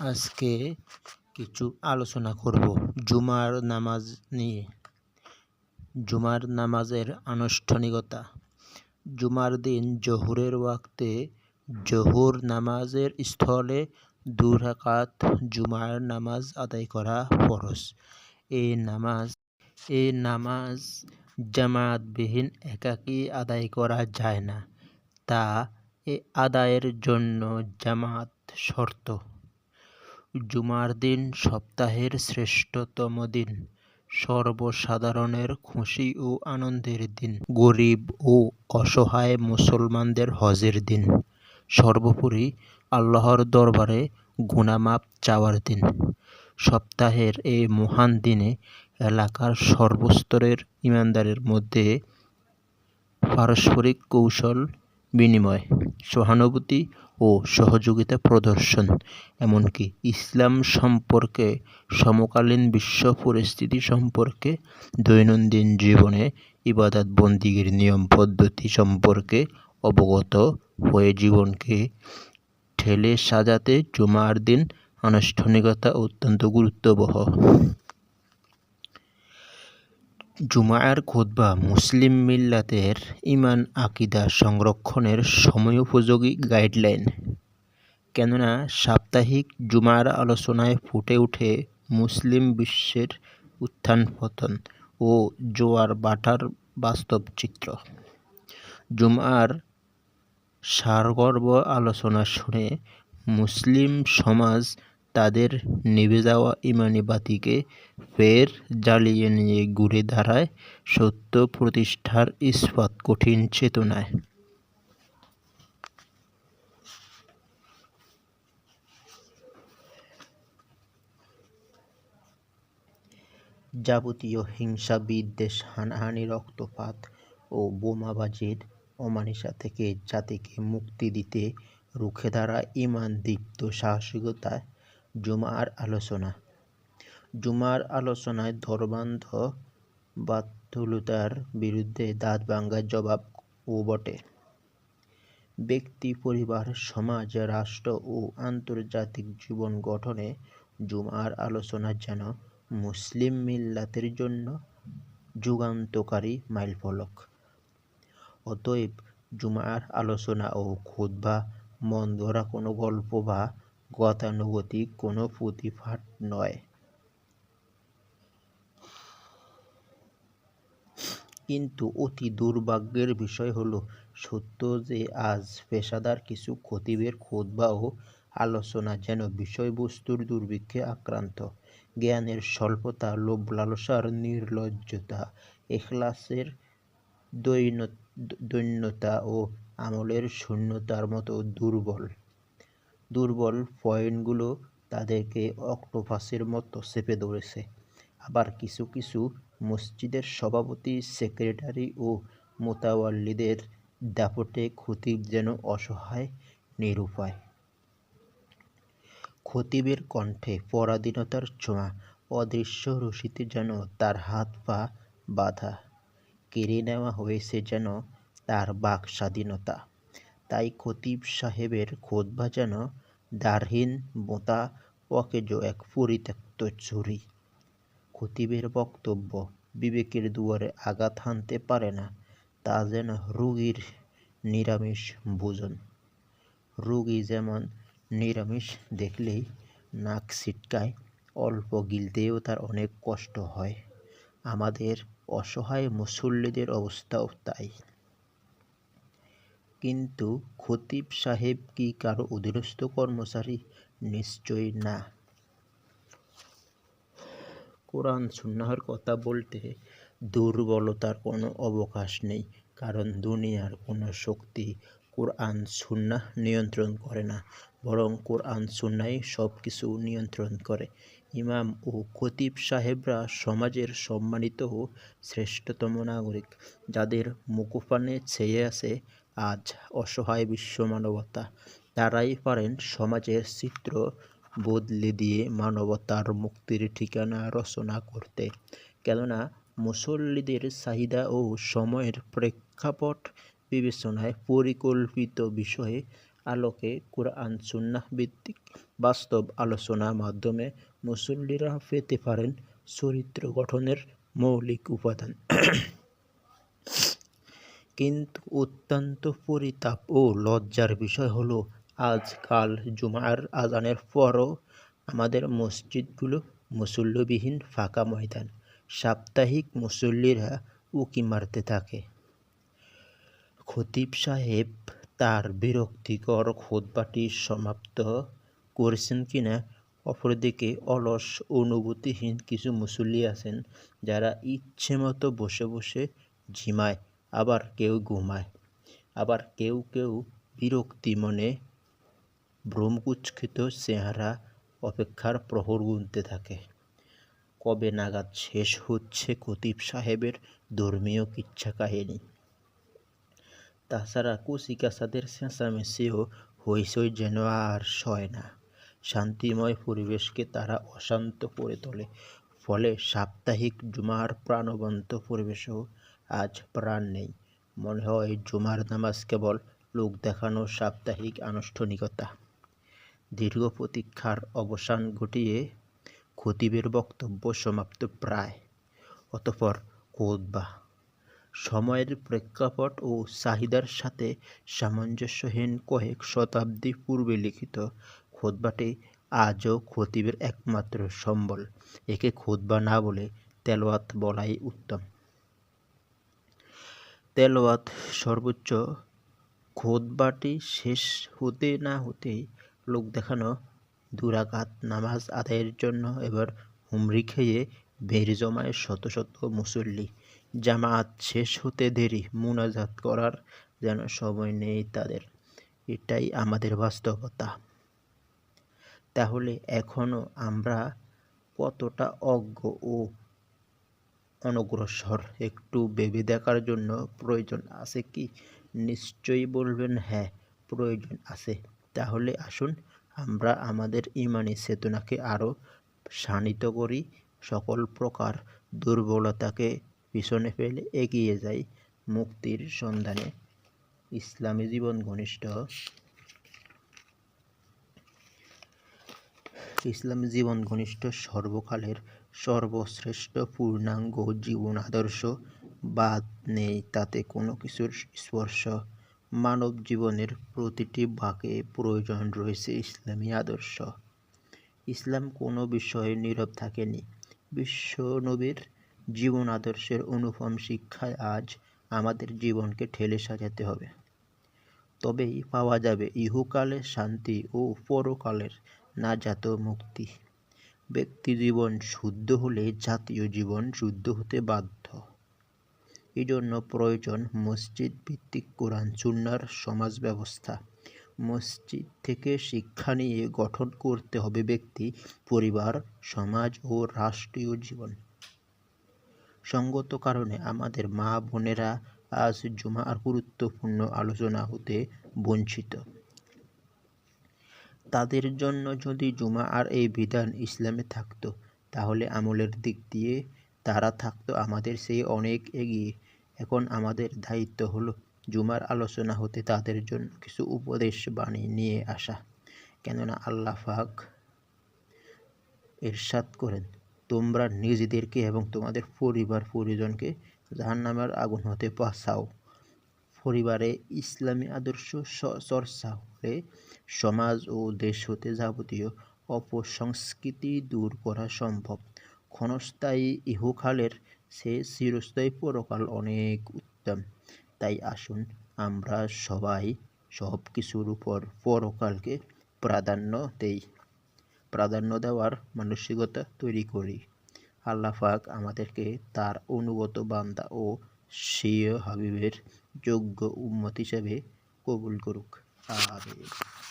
আজকে কিছু আলোচনা করব জুমার নামাজ নিয়ে। জুমার নামাজের আনুষ্ঠানিকতা। জুমার দিন জহুরের ওয়াক্তে জহুর নামাজের স্থলে দু রাকাত জুমার নামাজ আদায় করা ফরজ। এই নামাজ এই নামাজ জামাতবিহীন একাকী আদায় করা যায় না। তা এ আদায়ের জন্য জামাত শর্ত। জুমার দিন সপ্তাহের শ্রেষ্ঠতম দিন, সর্বসাধারণের খুশি ও আনন্দের দিন, গরিব ও অসহায় মুসলমানদের হজের দিন, সর্বোপরি আল্লাহর দরবারে গুনামাপ চাওয়ার দিন। সপ্তাহের এই মহান দিনে এলাকার সর্বস্তরের ইমানদারের মধ্যে পারস্পরিক কৌশল বিনিময়, সহানুভূতি ও সহযোগিতা প্রদর্শন। এমনকি ইসলাম সম্পর্কে, সমকালীন বিশ্ব পরিস্থিতি সম্পর্কে, দৈনন্দিন জীবনে ইবাদত বন্দিগির নিয়ম পদ্ধতি সম্পর্কে অবগত হয়ে জীবনকে ঠেলে সাজাতে জুমার দিন আনুষ্ঠানিকতা অত্যন্ত গুরুত্ববহ। জুমার খুতবা মুসলিম মিল্লাতের ইমান আকিদা সংরক্ষণের সময়োপযোগী গাইডলাইন। কেননা সাপ্তাহিক জুমার আলোচনায় ফুটে ওঠে মুসলিম বিশ্বের উত্থান পতন ও জোয়ার বাটার বাস্তব চিত্র। জুমার সারগর্ব আলোচনা শুনে মুসলিম সমাজ তাদের নিভে যাওয়া ইমানি বাতিকে ফের জ্বালিয়ে নিয়ে ঘুরে দাঁড়ায় সত্য প্রতিষ্ঠার ইস্পাত কঠিন চেতনায়। যাবতীয় হিংসা, বিদ্বেষ, হানাহানি, রক্তপাত ও বোমাবাজির অমানিসা থেকে জাতিকে মুক্তি দিতে রুখে দাঁড়া ইমান দীপ্ত সাহসিকতায়। জুমার আলোচনা। জুমার আলোচনায় ধর্মান্ধ বাতুলতার বিরুদ্ধে দাঁত ভাঙ্গার জবাব ও বটে। ব্যক্তি, পরিবার, সমাজ, রাষ্ট্র ও আন্তর্জাতিক জীবন গঠনে জুমার আলোচনা যেন মুসলিম মিল্লাতের জন্য যুগান্তকারী মাইলফলক। অতএব জুমার আলোচনা ও খুতবা, মন ধরা কোনো গল্প বা গতানুগতিক কোনো পুঁথিপাঠ নয়। কিন্তু অতি দুর্ভাগ্যের বিষয় হলো, সত্য যে আজ পেশাদার কিছু খতিবের খুতবা ও আলোচনা যেন বিষয়বস্তুর দুর্ভিক্ষে আক্রান্ত। জ্ঞানের স্বল্পতা লোভ লালসার নির্লজ্জতা, এখলাসের দৈন্যতা ও আমলের শূন্যতার মতো দুর্বল। দুর্বল পয়েন্টগুলো তাদেরকে অক্টোপাসের মতো চেপে ধরেছে। আবার কিছু কিছু মসজিদের সভাপতি, সেক্রেটারি ও মোতাওয়াল্লিদের দাপটে খতিব যেন অসহায়, নিরুপায়। খতিবের কণ্ঠে পরাধীনতার ছোঁয়া, অদৃশ্য রশিতে যেন তার হাত পা বাঁধা। কেড়ে নেওয়া হয়েছে যেন তার বাক স্বাধীনতা। তাই খতিব সাহেবের যেন দারহীন বোঁতা অকেজ এক পরিত্যক্ত ছুরি। খতিবের বক্তব্য, বিবেকের দুয়ারে আঘাত হানতে পারে না, তা যেন রুগীর নিরামিষ ভোজন। রুগী যেমন নিরামিষ দেখলেই নাক ছিটকায়, অল্প গিলতেও তার অনেক কষ্ট হয়। আমাদের অসহায় মুসল্লিদের অবস্থাও তাই। কিন্তু খতিব সাহেব কি কারও অধীনস্থ কর্মচারী? নিশ্চয়ই না। কোরআন সুন্নাহর কথা বলতে দুর্বলতার কোনো অবকাশ নেই, কারণ দুনিয়ার কোনো শক্তি কোরআন সুন্নাহ নিয়ন্ত্রণ করে না, বরং কোরআন সুন্নাই সব কিছু নিয়ন্ত্রণ করে। ইমাম ও খতিব সাহেবরা সমাজের সম্মানিত ও শ্রেষ্ঠতম নাগরিক, যাদের মুকুফানে ছেয়ে আছে আজ অসহায় বিশ্ব মানবতা তারাই পারেন সমাজের চিত্র বদলে দিয়ে মানবতার মুক্তির ঠিকানা রচনা করতে। কেননা মুসল্লিদের চাহিদা ও সময়ের প্রেক্ষাপট বিবেচনায় পরিকল্পিত বিষয়ে আলোকে কোরআন, সুন্নাহ ভিত্তিক বাস্তব আলোচনার মাধ্যমে মুসল্লিরা পেতে পারেন চরিত্র গঠনের মৌলিক উপাদান। কিন্তু অত্যন্ত পরিতাপ ও লজ্জার বিষয় হলো আজকাল জুমার আজানের পরও আমাদের মসজিদগুলো মুসল্লিবিহীন ফাঁকা ময়দান। সাপ্তাহিক মুসল্লিরা উকি মারতে থাকে। খতিব সাহেব তার বিরক্তিকর খোদবাটি সমাপ্ত করেছেন কিনা, অপরদিকে অলস অনুভূতিহীন কিছু মুসল্লি আছেন যারা ইচ্ছে মতো বসে বসে ঝিমায় আবার কেউ ঘুমায়। আবার কেউ কেউ বিরক্তি মনে ভ্রমকুচ্ছিত চেহারা অপেক্ষার প্রহর গুনতে থাকে। কবে নাগাদ শেষ হচ্ছে খতিব সাহেবের ধর্মীয় কিচ্ছা কাহিনী। তাছাড়া কুচিকাচাদের চেঁচামেচিও হইচই যেন আর সয় না। শান্তিময় পরিবেশকে তারা অশান্ত করে তোলে। ফলে সাপ্তাহিক জুমার প্রাণবন্ত পরিবেশেও আজ প্রাণ নেই। মনে হয় জুমার নামাজ কেবল লোক দেখানো সাপ্তাহিক আনুষ্ঠানিকতা। দীর্ঘ প্রতীক্ষার অবসান ঘটিয়ে খতিবের বক্তব্য সমাপ্ত প্রায়। অতপর কোদবা সময়ের প্রেক্ষাপট ও চাহিদার সাথে সামঞ্জস্যহীন কয়েক শতাব্দী পূর্বে লিখিত খোদবাটি আজও খতিবের একমাত্র সম্বল। একে খোদবা না বলে তেলোয়াত বলাই উত্তম। তেলোয়াত সর্বোচ্চ খোদবাটি শেষ হতে না হতেই লোক দেখানো দুরাঘাত নামাজ আদায়ের জন্য এবার হুমড়ি খেয়ে বের জমায় শত শত মুসল্লি। জামাত শেষ হতে দেরি, মুনাজাত করার যেন সময় নেই তাদের। এটাই আমাদের বাস্তবতা। তাহলে এখনও আমরা কতটা অজ্ঞ ও অনগ্রসর একটু ভেবে দেখার জন্য প্রয়োজন আছে কি? নিশ্চয়ই বলবেন হ্যাঁ প্রয়োজন আছে। তাহলে আসুন, আমরা আমাদের ইমানি চেতনাকে আরও শানিত করি। সকল প্রকার দুর্বলতাকে পিছনে ফেলে এগিয়ে যাই মুক্তির সন্ধানে। ইসলামী জীবন ঘনিষ্ঠ। ইসলামী জীবন ঘনিষ্ঠ সর্বকালের সর্বশ্রেষ্ঠ পূর্ণাঙ্গ জীবন আদর্শ। বাদ নেই তাতে কোনো কিছুর স্পর্শ। মানব জীবনের প্রতিটি বাঁকে প্রয়োজন রয়েছে ইসলামী আদর্শ। ইসলাম কোনো বিষয়ে নীরব থাকেনি। বিশ্ব নবীর জীবন আদর্শের অনুপম শিক্ষায় আজ আমাদের জীবনকে ঠেলে সাজাতে হবে। তবেই পাওয়া যাবে ইহুকালের শান্তি ও পরকালের নাজাত মুক্তি। ব্যক্তি জীবন শুদ্ধ হলে জাতীয় জীবন শুদ্ধ হতে বাধ্য। এজন্য প্রয়োজন মসজিদ ভিত্তিক কোরআন সুন্নার সমাজ ব্যবস্থা। মসজিদ থেকে শিক্ষা নিয়ে গঠন করতে হবে ব্যক্তি, পরিবার, সমাজ ও রাষ্ট্রীয় জীবন। সঙ্গত কারণে আমাদের মা বোনেরা আজ জুমার গুরুত্বপূর্ণ আলোচনা হতে বঞ্চিত। তাদের জন্য যদি জুমা আর এই বিধান ইসলামে থাকতো, তাহলে আমলের দিক দিয়ে তারা থাকতো আমাদের সেই অনেক এগিয়ে। এখন আমাদের দায়িত্ব হলো জুমার আলোচনা হতে তাদের জন্য কিছু উপদেশ বাণী নিয়ে আসা। কেননা আল্লাহ পাক এরশাদ করেন, তোমরা নিজেদেরকে এবং তোমাদের পরিবার পরিজনকে জাহান্নামের আগুন হতে বাঁচাও। পরিবারে ইসলামী আদর্শ চর্চা হলে সমাজ ও দেশ হতে যাবতীয় অপসংস্কৃতি দূর করা সম্ভব। ক্ষণস্থায়ী ইহুকালের সে চিরস্থায়ী পরকাল অনেক উত্তম। তাই আসুন আমরা সবাই সব কিছুর উপর পরকালকে প্রাধান্য দেই। প্রাধান্য দেওয়ার মানসিকতা তৈরি করি। আল্লাহ আমাদেরকে তার অনুগত বান্দা ও সিয় হাবিবের যোগ্য উম্মত হিসাবে কবুল করুক। আমিন।